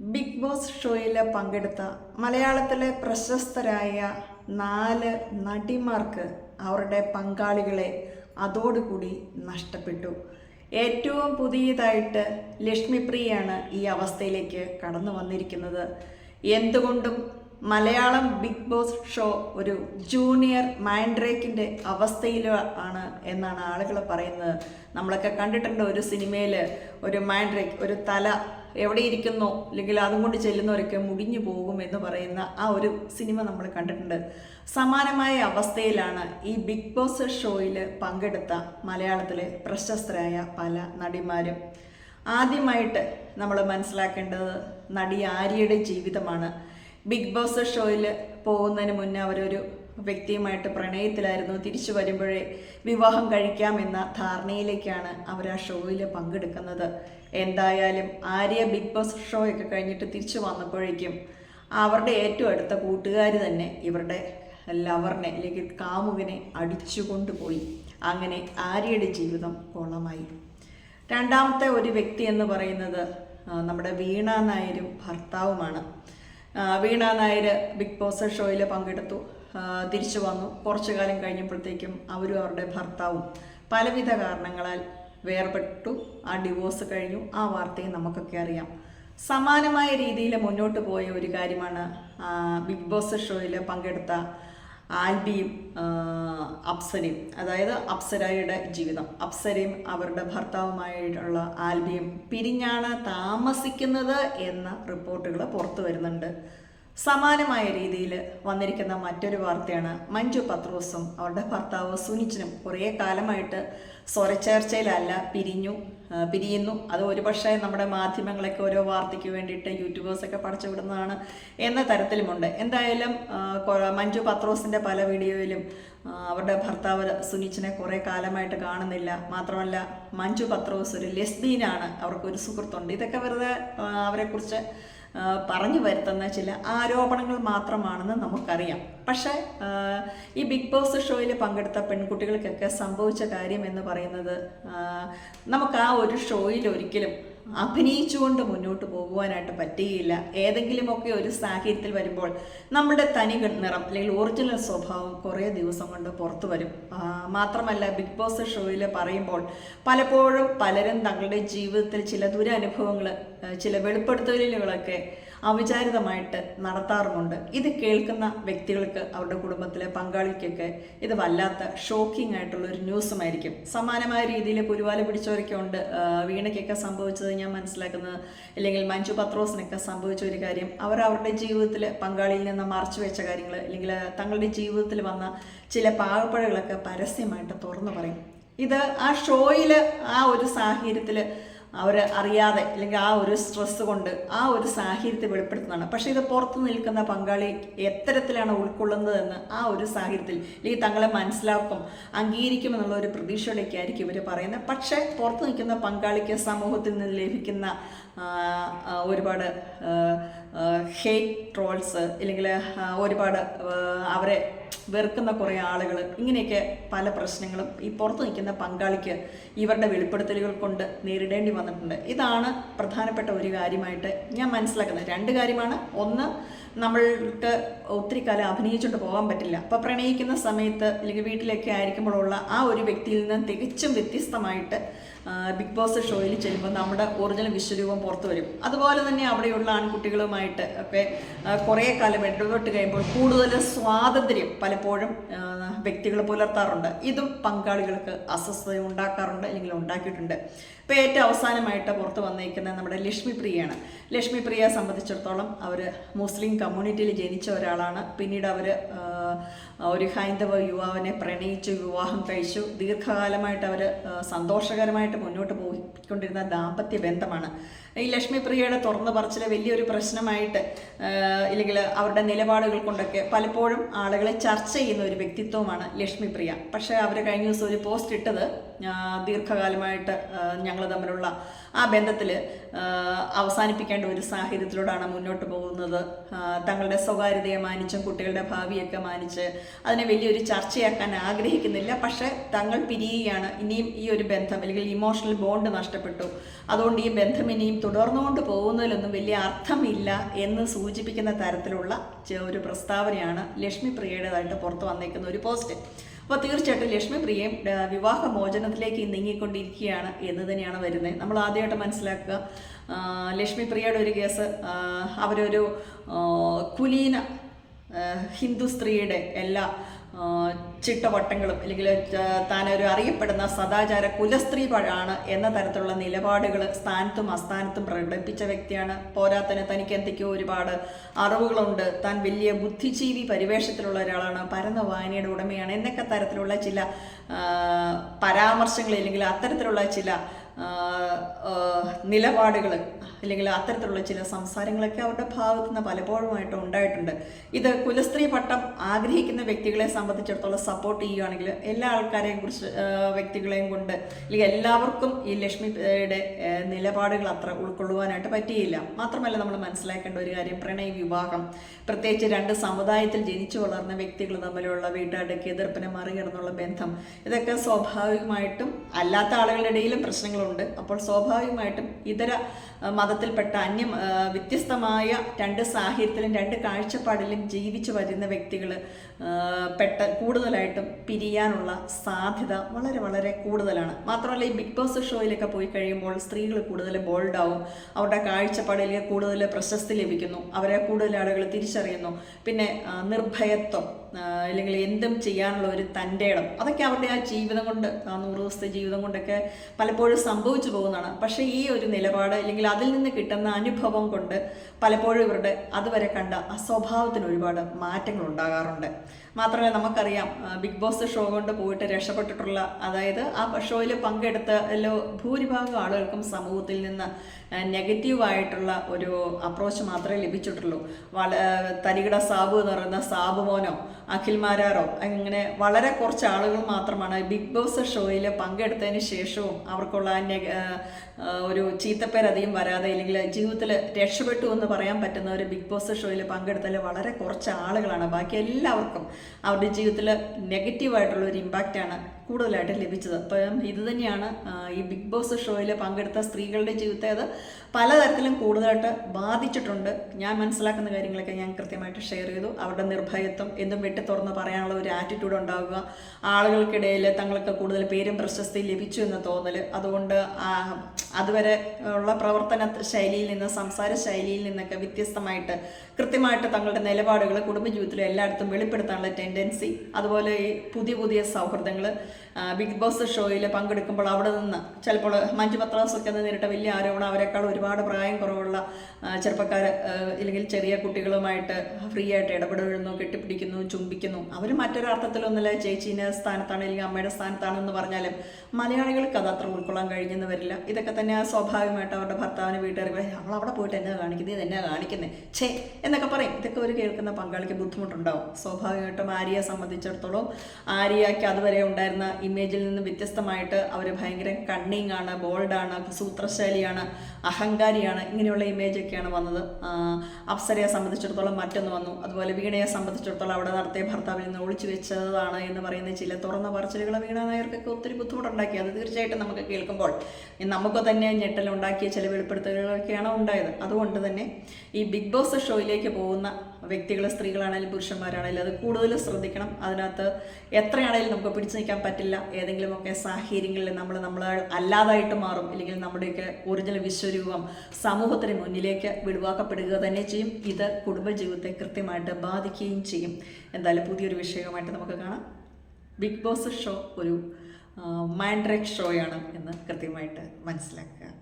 Big boss ഷോയിൽ പങ്കെടുത്ത മലയാളത്തിലെ പ്രശസ്തരായ നാല് നടിമാർക്ക് അവരുടെ പങ്കാളികളെ അതോടുകൂടി നഷ്ടപ്പെട്ടു. ഏറ്റവും പുതിയതായിട്ട് ലക്ഷ്മിപ്രിയയാണ് ഈ അവസ്ഥയിലേക്ക് കടന്നു വന്നിരിക്കുന്നത്. എന്തുകൊണ്ടും മലയാളം ബിഗ് ബോസ് ഷോ ഒരു ജൂനിയർ മൈൻഡ്രേക്കിന്റെ അവസ്ഥയിലാണ് എന്നാണ് ആളുകൾ പറയുന്നത്. നമ്മളൊക്കെ കണ്ടിട്ടുണ്ട് ഒരു സിനിമയിൽ ഒരു മൈൻഡ്രേക്ക് ഒരു തല എവിടെ ഇരിക്കുന്നോ? അല്ലെങ്കിൽ അതും കൊണ്ട് ചെല്ലുന്നവരൊക്കെ മുടിഞ്ഞു പോകും എന്ന് പറയുന്ന ആ ഒരു സിനിമ നമ്മൾ കണ്ടിട്ടുണ്ട്. സമാനമായ അവസ്ഥയിലാണ് ഈ ബിഗ് ബോസ് ഷോയിൽ പങ്കെടുത്ത മലയാളത്തിലെ പ്രശസ്തരായ പല നടിമാരും. ആദ്യമായിട്ട് നമ്മൾ മനസ്സിലാക്കേണ്ടത് നടി ആര്യയുടെ ജീവിതമാണ്. ബിഗ് ബോസ് ഷോയിൽ പോകുന്നതിന് മുന്നേ അവരൊരു വ്യക്തിയുമായിട്ട് പ്രണയത്തിലായിരുന്നു. തിരിച്ചു വരുമ്പോഴേ വിവാഹം കഴിക്കാമെന്ന ധാരണയിലേക്കാണ് അവർ ആ ഷോയിൽ പങ്കെടുക്കുന്നത്. എന്തായാലും ആര്യ ബിഗ് ബോസ് ഷോ ഒക്കെ കഴിഞ്ഞിട്ട് തിരിച്ചു വന്നപ്പോഴേക്കും അവരുടെ ഏറ്റവും അടുത്ത കൂട്ടുകാർ തന്നെ ഇവരുടെ ലവറിനെ അല്ലെങ്കിൽ കാമുകനെ അടിച്ചു കൊണ്ടുപോയി. അങ്ങനെ ആര്യയുടെ ജീവിതം കുളമായി രണ്ടാമത്തെ ഒരു വ്യക്തി എന്ന് പറയുന്നത് നമ്മുടെ വീണ നായരും ഭർത്താവുമാണ്. വീണ നായർ ബിഗ് ബോസ് ഷോയിൽ പങ്കെടുത്തു. തിരിച്ചു വന്നു. കുറച്ചു കാലം കഴിഞ്ഞപ്പോഴത്തേക്കും അവരും അവരുടെ ഭർത്താവും പലവിധ കാരണങ്ങളാൽ വേർപെട്ടു. ആ ഡിവോഴ്സ് കഴിഞ്ഞു. ആ വാർത്തയും നമുക്കൊക്കെ അറിയാം. സമാനമായ രീതിയിൽ മുന്നോട്ട് പോയ ഒരു കാര്യമാണ് ബിഗ് ബോസ് ഷോയിൽ പങ്കെടുത്ത ആൽബിയും അപ്സരയും. അതായത് അപ്സരയുടെ ജീവിതം. അപ്സരയും അവരുടെ ഭർത്താവുമായിട്ടുള്ള ആൽബിയും പിരിഞ്ഞാണ് താമസിക്കുന്നത് എന്ന റിപ്പോർട്ടുകൾ പുറത്തു വരുന്നുണ്ട്. സമാനമായ രീതിയിൽ വന്നിരിക്കുന്ന മറ്റൊരു വാർത്തയാണ് മഞ്ജു പത്രോസും അവരുടെ ഭർത്താവ് സുനിച്ചിനും കുറേ കാലമായിട്ട് സ്വരച്ചേർച്ചയിലല്ല പിരിഞ്ഞു പിരിയുന്നു. അത് ഒരുപക്ഷെ നമ്മുടെ മാധ്യമങ്ങളൊക്കെ ഓരോ വാർത്തയ്ക്ക് വേണ്ടിയിട്ട് യൂട്യൂബേഴ്സൊക്കെ പടച്ചു വിടുന്നതാണ് എന്ന തരത്തിലുമുണ്ട്. എന്തായാലും മഞ്ജു പത്രോസിന്റെ പല വീഡിയോയിലും അവരുടെ ഭർത്താവ് സുനിച്ചിനെ കുറേ കാലമായിട്ട് കാണുന്നില്ല. മാത്രമല്ല മഞ്ജു പത്രോസ് ഒരു ലെസ്ബീനാണ്. അവർക്കൊരു സുഹൃത്തുണ്ട്. ഇതൊക്കെ വെറുതെ അവരെക്കുറിച്ച് പറഞ്ഞു വരുത്തുന്ന ചില ആരോപണങ്ങൾ മാത്രമാണെന്ന് നമുക്കറിയാം. പക്ഷേ ഈ ബിഗ് ബോസ് ഷോയിൽ പങ്കെടുത്ത പെൺകുട്ടികൾക്കൊക്കെ സംഭവിച്ച കാര്യം എന്ന് പറയുന്നത് നമുക്ക് ആ ഒരു ഷോയിൽ ഒരിക്കലും അഭിനയിച്ചുകൊണ്ട് മുന്നോട്ട് പോകുവാനായിട്ട് പറ്റുകയില്ല. ഏതെങ്കിലുമൊക്കെ ഒരു സാഹചര്യത്തിൽ വരുമ്പോൾ നമ്മുടെ തനി നിറം അല്ലെങ്കിൽ ഒറിജിനൽ സ്വഭാവം കുറേ ദിവസം കൊണ്ട് പുറത്തു വരും. മാത്രമല്ല ബിഗ് ബോസ് ഷോയിൽ പറയുമ്പോൾ പലപ്പോഴും പലരും തങ്ങളുടെ ജീവിതത്തിൽ ചില ദുരനുഭവങ്ങൾ ചില വെളിപ്പെടുത്തലുകളൊക്കെ അവിചാരിതമായിട്ട് നടത്താറുമുണ്ട്. ഇത് കേൾക്കുന്ന വ്യക്തികൾക്ക് അവരുടെ കുടുംബത്തിലെ പങ്കാളിക്കൊക്കെ ഇത് വല്ലാത്ത ഷോക്കിംഗ് ആയിട്ടുള്ള ഒരു ന്യൂസുമായിരിക്കും സമാനമായ രീതിയിൽ പുലിവാല പിടിച്ചവരൊക്കെ ഉണ്ട്. വീണയ്ക്കൊക്കെ സംഭവിച്ചത് ഞാൻ മനസ്സിലാക്കുന്നത്. അല്ലെങ്കിൽ മഞ്ജു പത്രോസിനൊക്കെ സംഭവിച്ച ഒരു കാര്യം. അവർ അവരുടെ ജീവിതത്തിൽ പങ്കാളിയിൽ നിന്ന് മറച്ചു വെച്ച കാര്യങ്ങൾ അല്ലെങ്കിൽ തങ്ങളുടെ ജീവിതത്തിൽ വന്ന ചില പാകപ്പഴകളൊക്കെ പരസ്യമായിട്ട് തുറന്നു പറയും. ഇത് ആ ഷോയിൽ ആ ഒരു സാഹചര്യത്തിൽ അവർ അറിയാതെ അല്ലെങ്കിൽ ആ ഒരു സ്ട്രെസ് കൊണ്ട് ആ ഒരു സാഹചര്യത്തെ വെളിപ്പെടുത്തുന്നതാണ്. പക്ഷേ ഇത് പുറത്ത് നിൽക്കുന്ന പങ്കാളി എത്തരത്തിലാണ് ഉൾക്കൊള്ളുന്നതെന്ന് ആ ഒരു സാഹചര്യത്തിൽ അല്ലെങ്കിൽ തങ്ങളെ മനസ്സിലാക്കും അംഗീകരിക്കും എന്നുള്ള ഒരു പ്രതീക്ഷയോടെയൊക്കെ ആയിരിക്കും ഇവർ പറയുന്നത്. പക്ഷേ പുറത്ത് നിൽക്കുന്ന പങ്കാളിക്ക് സമൂഹത്തിൽ നിന്ന് ലഭിക്കുന്ന ഒരുപാട് ഹേറ്റ് ട്രോൾസ് അല്ലെങ്കിൽ ഒരുപാട് അവരെ വെറുക്കുന്ന കുറേ ആളുകൾ ഇങ്ങനെയൊക്കെ പല പ്രശ്നങ്ങളും ഈ പുറത്ത് നിൽക്കുന്ന പങ്കാളിക്ക് ഇവരുടെ വെളിപ്പെടുത്തലുകൾ കൊണ്ട് നേരിടേണ്ടി വന്നിട്ടുണ്ട്. ഇതാണ് പ്രധാനപ്പെട്ട ഒരു കാര്യമായിട്ട് ഞാൻ മനസ്സിലാക്കുന്നത്. രണ്ട് കാര്യമാണ്. ഒന്ന് നമ്മൾക്ക് ഒത്തിരി കാലം അഭിനയിച്ചുകൊണ്ട് പോകാൻ പറ്റില്ല. അപ്പോൾ പ്രണയിക്കുന്ന സമയത്ത് അല്ലെങ്കിൽ വീട്ടിലൊക്കെ ആയിരിക്കുമ്പോഴുള്ള ആ ഒരു വ്യക്തിയിൽ നിന്ന് തികച്ചും വ്യത്യസ്തമായിട്ട് ബിഗ് ബോസ് ഷോയിൽ ചെല്ലുമ്പോൾ നമ്മുടെ ഒറിജിനൽ വിശ്വരൂപം പുറത്തു വരും. അതുപോലെ തന്നെ അവിടെയുള്ള ആൺകുട്ടികളുമായിട്ട് ഒക്കെ കുറേ കാലം ഇടപെട്ട് കഴിയുമ്പോൾ കൂടുതൽ സ്വാതന്ത്ര്യം പലപ്പോഴും വ്യക്തികൾ പുലർത്താറുണ്ട്. ഇതും പങ്കാളികൾക്ക് അസ്വസ്ഥത ഉണ്ടാക്കാറുണ്ട് അല്ലെങ്കിൽ ഉണ്ടാക്കിയിട്ടുണ്ട്. ഇപ്പോൾ ഏറ്റവും അവസാനമായിട്ട് പുറത്ത് വന്നേക്കുന്ന നമ്മുടെ ലക്ഷ്മി പ്രിയയാണ്. ലക്ഷ്മി പ്രിയയെ സംബന്ധിച്ചിടത്തോളം അവർ മുസ്ലിം കമ്മ്യൂണിറ്റിയിൽ ജനിച്ച ഒരാളാണ്. പിന്നീട് അവർ ഒരു ഹൈന്ദവ യുവാവിനെ പ്രണയിച്ചു വിവാഹം കഴിച്ചു. ദീർഘകാലമായിട്ട് അവർ സന്തോഷകരമായിട്ട് മുന്നോട്ട് പോയിക്കൊണ്ടിരുന്ന ദാമ്പത്യ ബന്ധമാണ്. ഈ ലക്ഷ്മി പ്രിയയുടെ തുറന്നു പറച്ചിൽ വലിയൊരു പ്രശ്നമായിട്ട് ഇല്ലെങ്കിൽ അവരുടെ നിലപാടുകൾ കൊണ്ടൊക്കെ പലപ്പോഴും ആളുകളെ ചർച്ച ചെയ്യുന്ന ഒരു വ്യക്തിത്വമാണ് ലക്ഷ്മി പ്രിയ. പക്ഷേ അവർ കഴിഞ്ഞ ദിവസം ഒരു പോസ്റ്റ് ഇട്ടത് ദീർഘകാലമായിട്ട് ഞങ്ങൾ തമ്മിലുള്ള ആ ബന്ധത്തിൽ അവസാനിപ്പിക്കേണ്ട ഒരു സാഹചര്യത്തിലൂടെയാണ് മുന്നോട്ട് പോകുന്നത്. തങ്ങളുടെ സ്വകാര്യതയെ മാനിച്ചും കുട്ടികളുടെ ഭാവിയൊക്കെ മാനിച്ച് അതിനെ വലിയൊരു ചർച്ചയാക്കാൻ ആഗ്രഹിക്കുന്നില്ല. പക്ഷേ തങ്ങൾ പിരിയുകയാണ്. ഇനിയും ഈ ഒരു ബന്ധം അല്ലെങ്കിൽ ഇമോഷണൽ ബോണ്ട് നഷ്ടപ്പെട്ടു. അതുകൊണ്ട് ഈ ബന്ധം ഇനിയും തുടർന്നുകൊണ്ട് പോകുന്നതിലൊന്നും വലിയ അർത്ഥമില്ല എന്ന് സൂചിപ്പിക്കുന്ന തരത്തിലുള്ള ഒരു പ്രസ്താവനയാണ് ലക്ഷ്മി പ്രിയയുടേതായിട്ട് പുറത്തു വന്നേക്കുന്ന ഒരു പോസ്റ്റ് അപ്പോൾ തീർച്ചയായിട്ടും ലക്ഷ്മി പ്രിയയും വിവാഹമോചനത്തിലേക്ക് വിവാഹ മോചനത്തിലേക്ക് നീങ്ങിക്കൊണ്ടിരിക്കുകയാണ് എന്ന് തന്നെയാണ് വരുന്നത്. നമ്മൾ ആദ്യമായിട്ട് മനസ്സിലാക്കുക ലക്ഷ്മി പ്രിയയുടെ ഒരു കേസ് അവരൊരു കുലീന ഹിന്ദു സ്ത്രീയുടെ എല്ലാ ചിട്ടവട്ടങ്ങളും അല്ലെങ്കിൽ താനൊരു അറിയപ്പെടുന്ന സദാചാര കുലസ്ത്രീ ആണ് എന്ന തരത്തിലുള്ള നിലപാടുകൾ സ്ഥാനത്തും അസ്ഥാനത്തും പ്രകടിപ്പിച്ച വ്യക്തിയാണ്. പോരാത്തന് തനിക്ക് എന്തൊക്കെയോ ഒരുപാട് അറിവുകളുണ്ട്. താൻ വലിയ ബുദ്ധിജീവി പരിവേഷത്തിലുള്ള ഒരാളാണ്. പരന്ന വായനയുടെ ഉടമയാണ്. എന്നൊക്കെ തരത്തിലുള്ള ചില പരാമർശങ്ങൾ അല്ലെങ്കിൽ അത്തരത്തിലുള്ള ചില നിലപാടുകൾ അല്ലെങ്കിൽ അത്തരത്തിലുള്ള ചില സംസാരങ്ങളൊക്കെ അവരുടെ ഭാഗത്തു നിന്ന് പലപ്പോഴുമായിട്ട് ഉണ്ടായിട്ടുണ്ട്. ഇത് കുലസ്ത്രീ പട്ടം ആഗ്രഹിക്കുന്ന വ്യക്തികളെ സംബന്ധിച്ചിടത്തോളം സപ്പോർട്ട് ചെയ്യുകയാണെങ്കിൽ എല്ലാ ആൾക്കാരെയും കുറിച്ച് വ്യക്തികളെയും കൊണ്ട് അല്ലെങ്കിൽ എല്ലാവർക്കും ഈ ലക്ഷ്മിയുടെ നിലപാടുകൾ അത്ര ഉൾക്കൊള്ളുവാനായിട്ട് പറ്റിയില്ല. മാത്രമല്ല നമ്മൾ മനസ്സിലാക്കേണ്ട ഒരു കാര്യം പ്രണയ വിവാഹം. പ്രത്യേകിച്ച് രണ്ട് സമുദായത്തിൽ ജനിച്ചു വളർന്ന വ്യക്തികൾ തമ്മിലുള്ള വീട്ടുകാരുടെ എതിർപ്പിനെ മറികടന്നുള്ള ബന്ധം ഇതൊക്കെ സ്വാഭാവികമായിട്ടും അല്ലാത്ത ആളുകളുടെ ഇടയിലും പ്രശ്നങ്ങളുണ്ട്. അപ്പോൾ സ്വാഭാവികമായിട്ടും ഇതര മതത്തിൽപ്പെട്ട അന്യം വ്യത്യസ്തമായ രണ്ട് സാഹിത്യത്തിലും രണ്ട് കാഴ്ചപ്പാടിലും ജീവിച്ചു വരുന്ന വ്യക്തികൾ പെട്ട കൂടുതലായിട്ടും പിരിയാനുള്ള സാധ്യത വളരെ വളരെ കൂടുതലാണ്. മാത്രമല്ല ഈ ബിഗ് ബോസ് ഷോയിലൊക്കെ പോയി കഴിയുമ്പോൾ സ്ത്രീകൾ കൂടുതൽ ബോൾഡ് ആവും അവരുടെ കാഴ്ചപ്പാടിൽ കൂടുതൽ പ്രശസ്തി ലഭിക്കുന്നു. അവരെ കൂടുതൽ ആളുകൾ തിരിച്ചറിയുന്നു. പിന്നെ നിർഭയത്വം. അല്ലെങ്കിൽ എന്തും ചെയ്യാനുള്ള ഒരു തന്റെ ഇടം. അതൊക്കെ അവരുടെ ആ ജീവിതം കൊണ്ട് ആ നൂറ് ദിവസത്തെ ജീവിതം കൊണ്ടൊക്കെ പലപ്പോഴും സംഭവിച്ചു പോകുന്നതാണ്. പക്ഷേ ഈ ഒരു നിലപാട് അല്ലെങ്കിൽ അതിൽ നിന്ന് കിട്ടുന്ന അനുഭവം കൊണ്ട് പലപ്പോഴും ഇവരുടെ അതുവരെ കണ്ട ആ സ്വഭാവത്തിന് ഒരുപാട് മാറ്റങ്ങൾ ഉണ്ടാകാറുണ്ട്. മാത്രമല്ല നമുക്കറിയാം ബിഗ് ബോസ് ഷോ കൊണ്ട് പോയിട്ട് രക്ഷപ്പെട്ടിട്ടുള്ള അതായത് ആ ഷോയിൽ പങ്കെടുത്ത എല്ലോ ഭൂരിഭാഗം ആളുകൾക്കും സമൂഹത്തിൽ നിന്ന് നെഗറ്റീവായിട്ടുള്ള ഒരു അപ്രോച്ച് മാത്രമേ ലഭിച്ചിട്ടുള്ളൂ. വള തരികിട സാബു എന്ന് പറയുന്ന സാബു മോനോ അഖിൽ മാരാറോ അങ്ങനെ വളരെ കുറച്ച് ആളുകൾ മാത്രമാണ് ബിഗ് ബോസ് ഷോയിൽ പങ്കെടുത്തതിന് ശേഷവും അവർക്കുള്ള ഒരു ചീത്തപ്പേരധികം വരാതെ അല്ലെങ്കിൽ ജീവിതത്തിൽ രക്ഷപ്പെട്ടു എന്ന് പറയാൻ പറ്റുന്ന ഒരു ബിഗ് ബോസ് ഷോയിൽ പങ്കെടുത്തതിൽ വളരെ കുറച്ച് ആളുകളാണ്. ബാക്കി എല്ലാവർക്കും അവരുടെ ജീവിതത്തിൽ നെഗറ്റീവായിട്ടുള്ള ഒരു ഇമ്പാക്റ്റാണ് കൂടുതലായിട്ട് ലഭിച്ചത്. അപ്പം ഇത് തന്നെയാണ് ഈ ബിഗ് ബോസ് ഷോയിൽ പങ്കെടുത്ത സ്ത്രീകളുടെ ജീവിതത്തെ അത് പലതരത്തിലും കൂടുതലായിട്ട് ബാധിച്ചിട്ടുണ്ട്. ഞാൻ മനസ്സിലാക്കുന്ന കാര്യങ്ങളൊക്കെ ഞാൻ കൃത്യമായിട്ട് ഷെയർ ചെയ്തു. അവരുടെ നിർഭയത്വം എന്തും വെട്ടി തുറന്ന് പറയാനുള്ള ഒരു ആറ്റിറ്റ്യൂഡ് ഉണ്ടാവുക ആളുകൾക്കിടയിൽ തങ്ങൾക്ക് കൂടുതൽ പേരും പ്രശസ്തി ലഭിച്ചു എന്ന് തോന്നൽ അതുകൊണ്ട് അതുവരെ ഉള്ള പ്രവർത്തന ശൈലിയിൽ നിന്ന് സംസാര ശൈലിയിൽ നിന്നൊക്കെ വ്യത്യസ്തമായിട്ട് കൃത്യമായിട്ട് തങ്ങളുടെ നിലപാടുകൾ കുടുംബജീവിതത്തിലും എല്ലായിടത്തും വെളിപ്പെടുത്താനുള്ള ടെൻഡൻസി അതുപോലെ ഈ പുതിയ പുതിയ സൗഹൃദങ്ങൾ ബിഗ് ബോസ് ഷോയിൽ പങ്കെടുക്കുമ്പോൾ അവിടെ നിന്ന് ചിലപ്പോൾ മഞ്ജു പത്രാസൊക്കെ നേരിട്ട വലിയ ആരോപണം അവരെക്കാൾ ഒരുപാട് പ്രായം കുറവുള്ള ചെറുപ്പക്കാർ ഇല്ലെങ്കിൽ ചെറിയ കുട്ടികളുമായിട്ട് ഫ്രീ ആയിട്ട് ഇടപെടുന്നു കെട്ടിപ്പിടിക്കുന്നു ചുംബിക്കുന്നു. അവർ മറ്റൊരർത്ഥത്തിലൊന്നുമില്ല ചേച്ചീന്റെ സ്ഥാനത്താണ് അല്ലെങ്കിൽ അമ്മയുടെ സ്ഥാനത്താണെന്ന് പറഞ്ഞാലും മലയാളികൾക്ക് അത് അത്ര ഉൾക്കൊള്ളാൻ കഴിഞ്ഞെന്ന് വരില്ല. ഇതൊക്കെ തന്നെ സ്വാഭാവികമായിട്ട് അവരുടെ ഭർത്താവിന് വീട്ടുകാർ അവൾ അവിടെ പോയിട്ട് എന്നെ കാണിക്കുന്നത് ഇത് എന്നാ കാണിക്കുന്നത് ഛേ എന്നൊക്കെ പറയും. ഇതൊക്കെ ഒരു കേൾക്കുന്ന പങ്കാളിക്ക് ബുദ്ധിമുട്ടുണ്ടാവും. സ്വാഭാവികമായിട്ടും ആര്യയെ സംബന്ധിച്ചിടത്തോളം ആര്യയ്ക്ക് അതുവരെ ഉണ്ടായിരുന്ന ഇമേജിൽ നിന്ന് വ്യത്യസ്തമായിട്ട് അവർ ഭയങ്കര കണ്ണിങ് ആണ് ബോൾഡാണ് സൂത്രശാലിയാണ് അഹങ്കാരിയാണ് ഇങ്ങനെയുള്ള ഇമേജൊക്കെയാണ് വന്നത്. അപ്സരയെ സംബന്ധിച്ചിടത്തോളം മറ്റൊന്ന് വന്നു. അതുപോലെ വീണയെ സംബന്ധിച്ചിടത്തോളം അവിടെ നടത്തിയ ഭർത്താവിൽ നിന്ന് ഒളിച്ചു വെച്ചതാണ് എന്ന് പറയുന്ന ചില തുറന്ന പറച്ചിലുകൾ വീണ നായർക്കൊക്കെ ഒത്തിരി ബുദ്ധിമുട്ടുണ്ടാക്കി. അത് തീർച്ചയായിട്ടും നമുക്ക് കേൾക്കുമ്പോൾ നമുക്ക് തന്നെ ഞെട്ടലുണ്ടാക്കിയ ചില വെളിപ്പെടുത്തലുകളൊക്കെയാണ് ഉണ്ടായത്. അതുകൊണ്ട് തന്നെ ഈ ബിഗ് ബോസ് ഷോയിലേക്ക് പോകുന്ന വ്യക്തികൾ സ്ത്രീകളാണെങ്കിലും പുരുഷന്മാരാണെങ്കിലും അത് കൂടുതൽ ശ്രദ്ധിക്കണം. അതിനകത്ത് എത്രയാണെങ്കിലും നമുക്ക് പിടിച്ചു നിൽക്കാൻ പറ്റില്ല. ഏതെങ്കിലുമൊക്കെ സാഹചര്യങ്ങളിൽ നമ്മൾ നമ്മൾ അല്ലാതായിട്ട് മാറും. അല്ലെങ്കിൽ നമ്മുടെയൊക്കെ ഒറിജിനൽ വിശ്വരൂപം സമൂഹത്തിന് മുന്നിലേക്ക് വിടുവാക്കപ്പെടുക തന്നെ ചെയ്യും. ഇത് കുടുംബജീവിതത്തെ കൃത്യമായിട്ട് ബാധിക്കുകയും ചെയ്യും. എന്തായാലും പുതിയൊരു വിഷയവുമായിട്ട് നമുക്ക് കാണാം. ബിഗ് ബോസ് ഷോ ഒരു മൈൻഡ് റേക്ക് ഷോയാണ് എന്ന് കൃത്യമായിട്ട് മനസ്സിലാക്കുക.